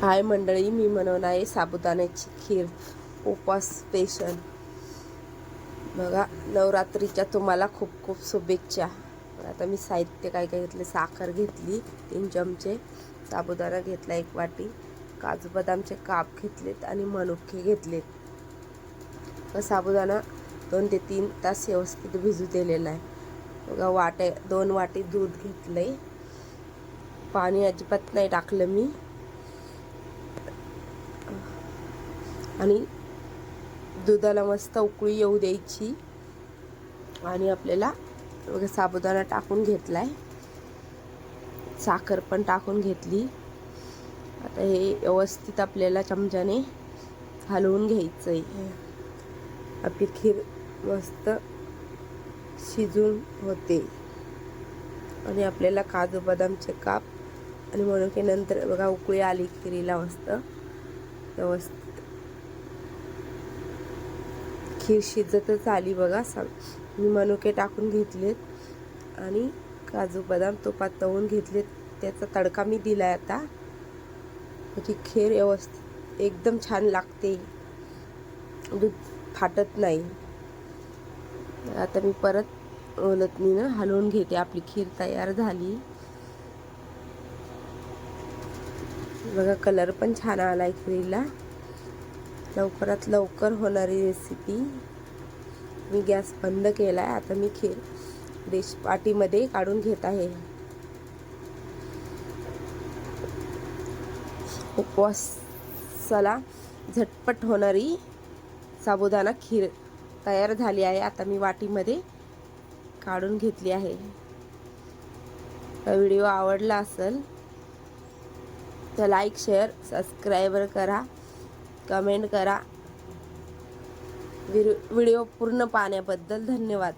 हाय मंडळी मी बनवणार आहे साबुदाण्याची खीर उपवास स्पेशल बघा नवरात्रीच्या तुम्हाला खूप खूप शुभेच्छा. आता मी साहित्य काय काय घेतले? साखर घेतली तीन चमचे साबुदाणा घेतला एक वाटी काजू बदामचे काप घेतलेत आणि मनुके घेतलेत. साबुदाणा दोन ते तीन तास व्यवस्थित भिजू दिलेला आहे. बघा वाटे दोन वाटी दूध घेतलंय. पाणी अजिबात नाही टाकलं मी. आणि दुधाला मस्त उकळी येऊ द्यायची. आणि आपल्याला साबुदाणा टाकून घेतला आहे साखर पण टाकून घेतली. आता हे व्यवस्थित आपल्याला चमच्याने हलवून घ्यायचं आहे आपली खीर मस्त शिजून होते. आणि आपल्याला काजू बदामचे काप आणि म्हणून की नंतर बघा उकळी आली खिरीला मस्त. व्यवस्थित. खीर शिजतच आली बघा. सांग मी मनुके टाकून घेतलेत. आणि काजू बदाम तुपात तळून घेतलेत. त्याचा तडका मी दिला आता. त्याची खीर व्यवस्थित एकदम छान लागते. दूध फाटत नाही. आता मी परत ओलतनीनं हलवून घेते. आपली खीर तयार झाली. बघा कलर पण छान आला आहे खिरीला. लवकरात लवकर होणारी रेसिपी मी गॅस बंद केला आहे आता मी खीर डिश पाटीमध्ये काढून घेत आहे. उपवासाला झटपट होणारी साबुदाणा खीर तयार झाली आहे. आता मी वाटीमध्ये काढून घेतली आहे. व्हिडिओ आवडला असेल तर लाईक शेअर सबस्क्राईबर करा. कमेंट करा. व्हिडिओ पूर्ण पाहण्याबद्दल धन्यवाद.